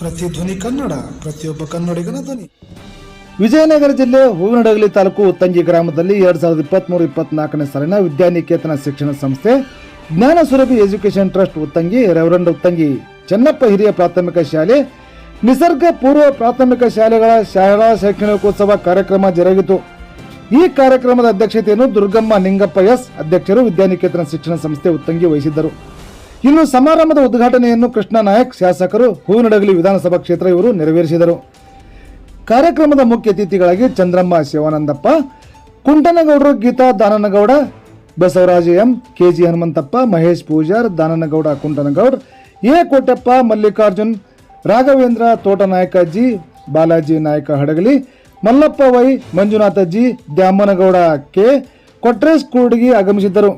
ಪ್ರತಿಧ್ವನಿ ಕನ್ನಡ, ಪ್ರತಿಯೊಬ್ಬ ಕನ್ನಡಿಗನ ಧ್ವನಿ. ವಿಜಯನಗರ ಜಿಲ್ಲೆ ಹೂವಿನಡಗಲಿ ತಾಲೂಕು ಉತ್ತಂಗಿ ಗ್ರಾಮದಲ್ಲಿ ಎರಡ್ ಸಾವಿರದ ಇಪ್ಪತ್ಮೂರು ಇಪ್ಪತ್ನಾಲ್ಕನೇ ಸಾಲಿನ ವಿದ್ಯಾನಿಕೇತನ ಶಿಕ್ಷಣ ಸಂಸ್ಥೆ Jnana Surabhi education trust Uttangi, reverend Uttangi, Chennappa ಹಿರಿಯ ಪ್ರಾಥಮಿಕ ಶಾಲೆ, ನಿಸರ್ಗ ಪೂರ್ವ ಪ್ರಾಥಮಿಕ ಶಾಲೆಗಳ ಶಾಲಾ ಶೈಕ್ಷಣಿಕೋತ್ಸವ ಕಾರ್ಯಕ್ರಮ ಜರುಗಿತು. ಈ ಕಾರ್ಯಕ್ರಮದ ಅಧ್ಯಕ್ಷತೆಯನ್ನು ದುರ್ಗಮ್ಮ ನಿಂಗಪ್ಪ ಎಸ್ ಅಧ್ಯಕ್ಷರು ವಿದ್ಯಾನಿಕೇತನ ಶಿಕ್ಷಣ ಸಂಸ್ಥೆ ಉತ್ತಂಗಿ ವಹಿಸಿದ್ದರು. ಇನ್ನು ಸಮಾರಂಭದ ಉದ್ಘಾಟನೆಯನ್ನು ಕೃಷ್ಣ ನಾಯಕ್ ಶಾಸಕರು ಹೂವಿನಡಗಲಿ ವಿಧಾನಸಭಾ ಕ್ಷೇತ್ರ ಇವರು ನೆರವೇರಿಸಿದರು. ಕಾರ್ಯಕ್ರಮದ ಮುಖ್ಯ ಅತಿಥಿಗಳಾಗಿ Chandramma Shivanandappa, ಕುಂಟನಗೌಡರು Geetha Dananagouda, Basavaraja M, KG Hanumanthappa, Mahesh Pujar, Dananagouda Kuntanagoud, A Kotappa, Mallikarjun, Raghavendra Thotanayaka G, Balaji Nayaka Hadagali, Mallappa Y Manjunatha G, Dyamanagouda K, Kotresh Kudagi ಆಗಮಿಸಿದ್ದರು.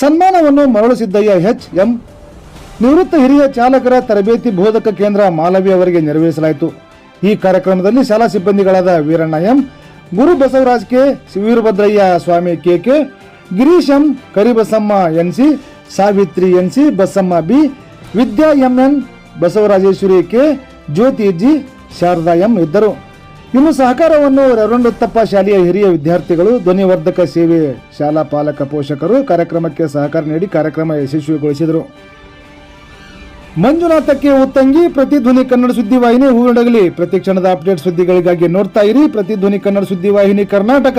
ಸನ್ಮಾನವನ್ನು ಮರಳು ಸಿದ್ದಯ್ಯ ಎಚ್ ಎಂ. ನಿವೃತ್ತ ಹಿರಿಯ ಚಾಲಕರ ತರಬೇತಿ ಬೋಧಕ ಕೇಂದ್ರ ಮಾಲವಿ ಅವರಿಗೆ ನೆರವೇರಿಸಲಾಯಿತು. ಈ ಕಾರ್ಯಕ್ರಮದಲ್ಲಿ ಶಾಲಾ ಸಿಬ್ಬಂದಿಗಳಾದ Veeranna M, Guru Basavaraj K Veerabhadrayya Swamy K K, Girish M, Karibasamma N C, Savitri N C, Basamma B, Vidya M N, Basavarajeshwari K Jyothi G Sharada M ಇದ್ದರು. ಇನ್ನು ಸಹಕಾರವನ್ನು ರೆವರಂಡುತ್ತಪ್ಪ ಶಾಲೆಯ ಹಿರಿಯ ವಿದ್ಯಾರ್ಥಿಗಳು, ಧ್ವನಿವರ್ಧಕ ಸೇವೆ ಶಾಲಾ ಪಾಲಕ ಪೋಷಕರು ಕಾರ್ಯಕ್ರಮಕ್ಕೆ ಸಹಕಾರ ನೀಡಿ ಕಾರ್ಯಕ್ರಮ ಯಶಸ್ವಿಗೊಳಿಸಿದರು. ಮಂಜುನಾಥಕ್ಕೆ ಉತ್ತಂಗಿ ಪ್ರತಿಧ್ವನಿ ಕನ್ನಡ ಸುದ್ದಿವಾಹಿನಿ ಹೂಡಗಲಿ ಪ್ರತಿ ಕ್ಷಣದ ಅಪ್ಡೇಟ್ ಸುದ್ದಿಗಳಿಗಾಗಿ ನೋಡ್ತಾ ಇರಿ ಪ್ರತಿಧ್ವನಿ ಕನ್ನಡ ಸುದ್ದಿವಾಹಿನಿ ಕರ್ನಾಟಕ.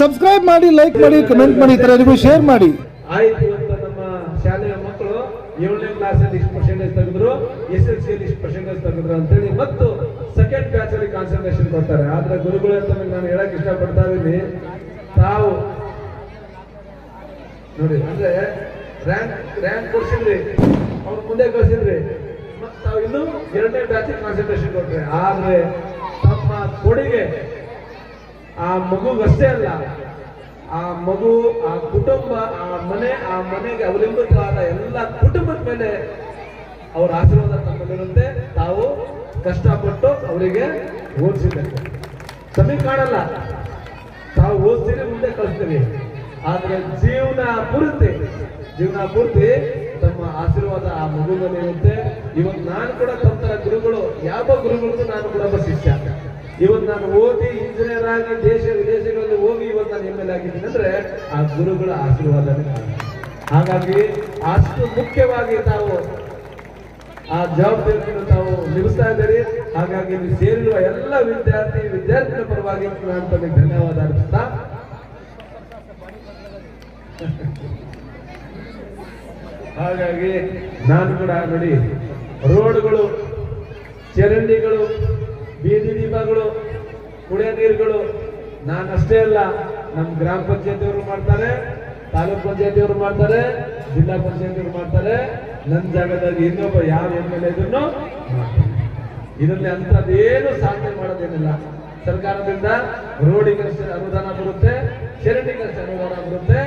ಸಬ್ಸ್ಕ್ರೈಬ್ ಮಾಡಿ, ಲೈಕ್ ಮಾಡಿ, ಕಮೆಂಟ್ ಮಾಡಿ, ಇತರರಿಗೂ ಶೇರ್ ಮಾಡಿ. ಮಕ್ಕಳು ಏಳನೇ ಕ್ಲಾಸಲ್ಲಿ ಇಷ್ಟು ಪರ್ಸೆಂಟೇಜ್ ತೆಗೆದ್ರು, ಎಸ್ ಎಲ್ ಇಷ್ಟು ಪರ್ಸೆಂಟೇಜ್ ತೆಗೆದ್ರು ಅಂತೇಳಿ ಮತ್ತು ಅಲ್ಲಿ ಕಾನ್ಸಂಟ್ರೇಷನ್ ಕೊಡ್ತಾರೆ. ಆದ್ರೆ ಗುರುಗಳು ಅಂತ ನಾನು ಹೇಳಕ್ ಇಷ್ಟಪಡ್ತಾ ಇದ್ದೀನಿ. ತಾವು ನೋಡಿ, ಅಂದ್ರೆ ರ್ಯಾಂಕ್ ರ್ಯಾಂಕ್ ಕೊಡ್ಸಿದ್ರಿ. ಅವ್ರ ಮುಂದೆ ಕಳ್ಸಿದ್ರಿ. ತಾವು ಇನ್ನೂ ಎರಡನೇ ಬ್ಯಾಚ್ ಕಾನ್ಸಂಟ್ರೇಷನ್ ಕೊಟ್ರೆ. ಆದ್ರೆ ತಮ್ಮ ಕೊಡುಗೆ ಆ ಮಗುಗಷ್ಟೇ ಅಲ್ಲ. ಆ ಮಗು, ಆ ಕುಟುಂಬ, ಆ ಮನೆ, ಆ ಮನೆಗೆ ಅವಲಂಬಿತವಾದ ಎಲ್ಲ ಕುಟುಂಬದ ಮೇಲೆ ಅವರ ಆಶೀರ್ವಾದ ತಮ್ಮಲ್ಲಿರುತ್ತೆ ತಾವು ಕಷ್ಟಪಟ್ಟು ಅವರಿಗೆ ಓದಿಸಬೇಕು ಸಮಯ ಕಾಣಲ್ಲ. ತಾವು ಓದ್ತೀರಿ ಮುಂದೆ ಕಳಿಸ್ತೀವಿ. ಆದ್ರೆ ಜೀವನ ಪೂರ್ತಿ ಜೀವನ ಪೂರ್ತಿ ತಮ್ಮ ಆಶೀರ್ವಾದ ಆ ಮಗು ಮೇಲೆ ಇರುತ್ತೆ. ಇವತ್ತು ನಾನು ಕೂಡ ತಮ್ಮ ಗುರುಗಳು, ಯಾವ ಗುರುಗಳಿಗೂ ನಾನು ಕೂಡ ಒಬ್ಬ ಶಿಷ್ಯ. ಇವತ್ತು ನಾನು ಓದಿ ಇಂಜಿನಿಯರ್ ಆಗಿ ದೇಶ ವಿದೇಶಗಳಲ್ಲಿ ಹೋಗಿ ಇವತ್ತು ನಾನು ಎಂ ಎಲ್ ಆಗಿದ್ದೀನಿ ಅಂದ್ರೆ ಆ ಗುರುಗಳ ಆಶೀರ್ವಾದ. ಹಾಗಾಗಿ ಅಷ್ಟು ಮುಖ್ಯವಾಗಿ ತಾವು ಆ ಜವಾಬ್ದಾರಿಯನ್ನು ತಾವು ನಿಲ್ಲಿಸ್ತಾ ಇದ್ದೀರಿ. ಹಾಗಾಗಿ ಇಲ್ಲಿ ಸೇರಿರುವ ಎಲ್ಲ ವಿದ್ಯಾರ್ಥಿ, ವಿದ್ಯಾರ್ಥಿಗಳ ಪರವಾಗಿ ನಾನು ತಮಗೆ ಧನ್ಯವಾದ ಅರ್ಪಿಸ್ತಾ. ಹಾಗಾಗಿ ನಾನು ಕೂಡ ನೋಡಿ, ರೋಡ್ಗಳು, ಚರಂಡಿಗಳು, ಬೀದಿ ದೀಪಗಳು, ಕುಡಿಯೋ ನೀರುಗಳು, ನಾನು ಅಷ್ಟೇ ಅಲ್ಲ, ನಮ್ಮ ಗ್ರಾಮ ಪಂಚಾಯತಿಯವರು ಮಾಡ್ತಾರೆ, ತಾಲೂಕ್ ಪಂಚಾಯತಿಯವರು ಮಾಡ್ತಾರೆ, ಜಿಲ್ಲಾ ಪಂಚಾಯತಿಯವರು ಮಾಡ್ತಾರೆ. ನನ್ನ ಜಾಗದಾಗ ಇನ್ನೊಬ್ಬ ಯಾವ ಎಂ ಎಲ್ ಎದನ್ನು ಇದರಲ್ಲಿ ಅಂತದೇನು ಸಾಧನೆ ಮಾಡೋದೇನಿಲ್ಲ. ಸರ್ಕಾರದಿಂದ ರೋಡಿಗೆ ಅನುದಾನ ಬರುತ್ತೆ ಚರಂಡಿಗೆ ಅನುದಾನ ಬರುತ್ತೆ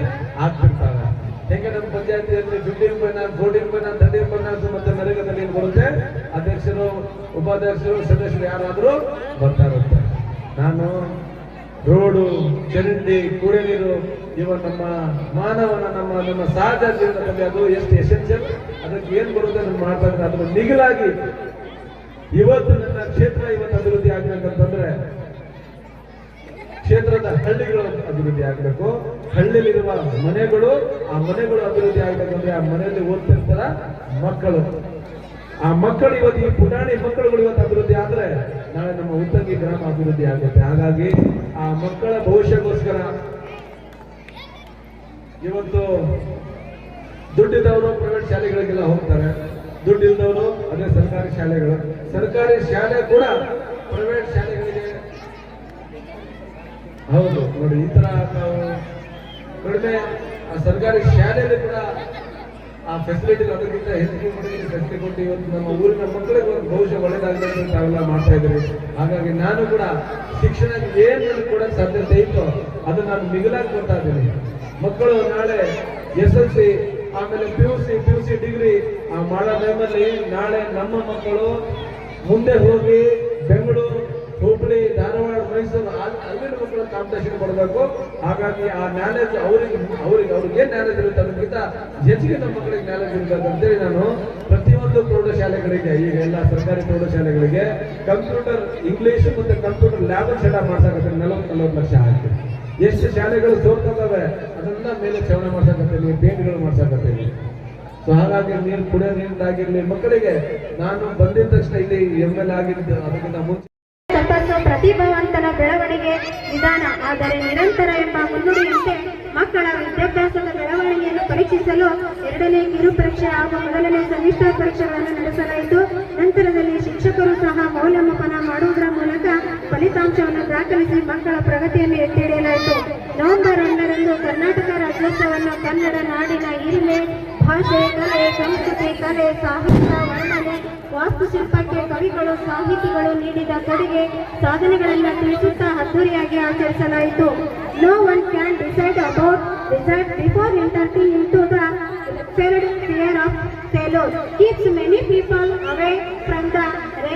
ಆಗ್ತಿರ್ತಾವೆ ಹೆಂಗೆ ನಮ್ಮ ಪಂಚಾಯತಿಯಲ್ಲಿ ಫಿಫ್ಟಿ ರೂಪಾಯಿನ ಫೋರ್ಟಿ ರೂಪಾಯಿನ ತರ್ಟಿ ರೂಪಾಯಿನ ಮತ್ತೆ ನರೇಗಾದಲ್ಲಿ ಏನ್ ಬರುತ್ತೆ? ಅಧ್ಯಕ್ಷರು, ಉಪಾಧ್ಯಕ್ಷರು, ಸದಸ್ಯರು ಯಾರಾದರೂ ಬರ್ತಾ ಇರುತ್ತೆ. ನಾನು ರೋಡು ಚರಂಡಿ ಕುಡಿಯ ನೀರು ಇವ ನಮ್ಮ ಮಾನವನ, ನಮ್ಮ ನಮ್ಮ ಸಹಜ ಜೀವನದಲ್ಲಿ ಅದು ಎಷ್ಟು ಎಸೆನ್ಷಿಯಲ್ ಅದಕ್ಕೆ ಏನ್ ಬರುತ್ತೆ ನಾನು ಮಾಡ್ತಾ ಇದ್ದೀನಿ ನಿಗಲಾಗಿ ಇವತ್ತು ನನ್ನ ಕ್ಷೇತ್ರ ಇವತ್ತು ಅಭಿವೃದ್ಧಿ ಆಗ್ಬೇಕಂತಂದ್ರೆ ಕ್ಷೇತ್ರದ ಹಳ್ಳಿಗಳು ಅಭಿವೃದ್ಧಿ ಆಗಬೇಕು. ಹಳ್ಳಿಲಿರುವ ಮನೆಗಳು, ಆ ಮನೆಗಳು ಅಭಿವೃದ್ಧಿ ಆಗ್ಬೇಕಂದ್ರೆ ಆ ಮನೆಯಲ್ಲಿ ಓದ್ತಿರ್ತಾರ ಮಕ್ಕಳು. ಆ ಮಕ್ಕಳು ಇವತ್ತು, ಈ ಪುಟಾಣಿ ಮಕ್ಕಳುಗಳು ಇವತ್ತು ಅಭಿವೃದ್ಧಿ ಆದ್ರೆ ನಾಳೆ ನಮ್ಮ ಉತ್ತಂಗಿ ಗ್ರಾಮ ಅಭಿವೃದ್ಧಿ ಆಗುತ್ತೆ. ಹಾಗಾಗಿ ಆ ಮಕ್ಕಳ ಭವಿಷ್ಯಕ್ಕೋಸ್ಕರ ಇವತ್ತು ದುಡ್ಡಿದ್ದವರು ಪ್ರೈವೇಟ್ ಶಾಲೆಗಳಿಗೆಲ್ಲ ಹೋಗ್ತಾರೆ. ದುಡ್ಡಿಲ್ದವರು ಅದೇ ಸರ್ಕಾರಿ ಶಾಲೆಗಳು. ಸರ್ಕಾರಿ ಶಾಲೆ ಕೂಡ ಪ್ರೈವೇಟ್ ಶಾಲೆಗಳಿಗೆ ಹೌದು, ನೋಡಿ, ಈ ತರ ನಾವು ಕಡಿಮೆ ಆ ಸರ್ಕಾರಿ ಶಾಲೆಯಲ್ಲಿ ಕೂಡ ಆ ಫೆಸಿಲಿಟಿ ಅದಕ್ಕಿಂತ ಹೆಚ್ಚಿಗೆ ಫೆಸಿಲಿಟಿ ಕೊಟ್ಟು ಇವತ್ತು ನಮ್ಮ ಊರಿನ ಮಕ್ಕಳಿಗೆ ಒಂದು ಭವಿಷ್ಯ ಒಳ್ಳೇದಾಗಲಿ ಅಂತ ತಾವೆಲ್ಲ ಮಾಡ್ತಾ ಇದ್ದೀರಿ. ಹಾಗಾಗಿ ನಾನು ಕೂಡ ಶಿಕ್ಷಣ ಏನು ಕೂಡ ಸಾಧ್ಯತೆ ಇತ್ತು ಅದು ನಾನು ಮಿಗಿಲಾಗಿ ಕೊಡ್ತಾ ಇದ್ದೀನಿ. ಮಕ್ಕಳು ನಾಳೆ ಎಸ್ ಎಲ್ ಸಿ ಆಮೇಲೆ P U C P U C degree ಮಾಡೋ ಟೈಮಲ್ಲಿ ನಾಳೆ ನಮ್ಮ ಮಕ್ಕಳು ಮುಂದೆ ಹೋಗಿ ಬೆಂಗಳೂರು, ಹುಬ್ಳಿ, ಧಾರವಾಡ, ಮೈಸೂರು ಅಲ್- ಅಲ್ಲಿನ ಮಕ್ಕಳ ಕಾಂಪಿಟೇಷನ್ ಕೊಡಬೇಕು. ಹಾಗಾಗಿ ಆ ನಾಲೆಜ್ ಅವರಿಗೆ ಅವ್ರಿಗೆ ಅವ್ರಿಗೆ ಏನ್ ನಾಲೆಜ್ ಇರುತ್ತೆ ಅದಕ್ಕಿಂತ ಹೆಚ್ಚಿಗೆ ನಮ್ಮ ಮಕ್ಕಳಿಗೆ ನಾಲೆಜ್ ಇರಬೇಕು ಅಂತೇಳಿ ನಾನು ಪ್ರತಿಯೊಂದು ಪ್ರೌಢಶಾಲೆಗಳಿಗೆ, ಈಗ ಎಲ್ಲ ಸರ್ಕಾರಿ ಪ್ರೌಢಶಾಲೆಗಳಿಗೆ ಕಂಪ್ಯೂಟರ್ ಇಂಗ್ಲಿಷ್ ಮತ್ತೆ ಕಂಪ್ಯೂಟರ್ ಲ್ಯಾಬ್ ಸೆಟಪ್ ಮಾಡ್ಸಕ್ಕೆ ನಲವತ್ತು ನಲವತ್ತು ಲಕ್ಷ ಹಾಕಿ ಎಷ್ಟು ಶಾಲೆಗಳು ಸೋರ್ತದವೆ ಅದನ್ನ ಮೇಲೆ ಚವಣ ಮಾಡ್ಸಕತ್ತೀನಿ, ಪೇಂಟ್ಗಳು ಮಾಡ್ಸಕತ್ತೀನಿ. ಸೊ ಹಾಗಾಗಿ ನೀರು ಕುಡಿಯೋ ಮಕ್ಕಳಿಗೆ ನಾನು ಬಂದಿದ್ದ ತಕ್ಷಣ ಇಲ್ಲಿ ಎಂ ಎಲ್ ಆಗಿದ್ದು, ಅದಕ್ಕಿಂತ ಮುಂಚೆ ಪ್ರತಿಭಾವಂತನ ಬೆಳವಣಿಗೆ ವಿಧಾನ ಆದರೆ ನಿರಂತರ ಎಂಬ ಮುನ್ನುಡಿಯಂತೆ ಮಕ್ಕಳ ವಿದ್ಯಾಭ್ಯಾಸದ ಬೆಳವಣಿಗೆಯನ್ನು ಪರೀಕ್ಷಿಸಲು ಎರಡನೇ ಕಿರು ಪರೀಕ್ಷೆ ಹಾಗೂ ಮೊದಲನೇ ಸಮಿಶ್ರ ಪರೀಕ್ಷೆಗಳನ್ನು ನಡೆಸಲಾಯಿತು. ನಂತರದಲ್ಲಿ ಶಿಕ್ಷಕರು ಸಹ ಮೌಲ್ಯಮಾಪನ ಮಾಡುವುದರ ಮೂಲಕ ಫಲಿತಾಂಶವನ್ನು ದಾಖಲಿಸಿ ಮಕ್ಕಳ ಪ್ರಗತಿಯನ್ನು ಎತ್ತಿ ಹಿಡಿಯಲಾಯಿತು ನವೆಂಬರ್ ಒಂದರಂದು ಕರ್ನಾಟಕ ರಾಜ್ಯೋತ್ಸವವನ್ನು ಕನ್ನಡ ನಾಡಿನ ಹಿರಿಮೆ, ಭಾಷೆ, ಕಲೆ, ಸಂಸ್ಕೃತಿ, ಕಲೆ, ಸಾಹಿತ್ಯ, ವರ್ಣನೆ, ವಾಸ್ತುಶಿಲ್ಪಕ್ಕೆ ಕವಿಗಳು, ಸಾಹಿತಿಗಳು ನೀಡಿದ ಕೊಡುಗೆ ಸಾಧನೆಗಳನ್ನು ತಿಳಿಸುತ್ತಾ ಅದ್ದೂರಿಯಾಗಿ ಆಚರಿಸಲಾಯಿತು. No one can decide about result before entering in to the of failure keeps many people away from the race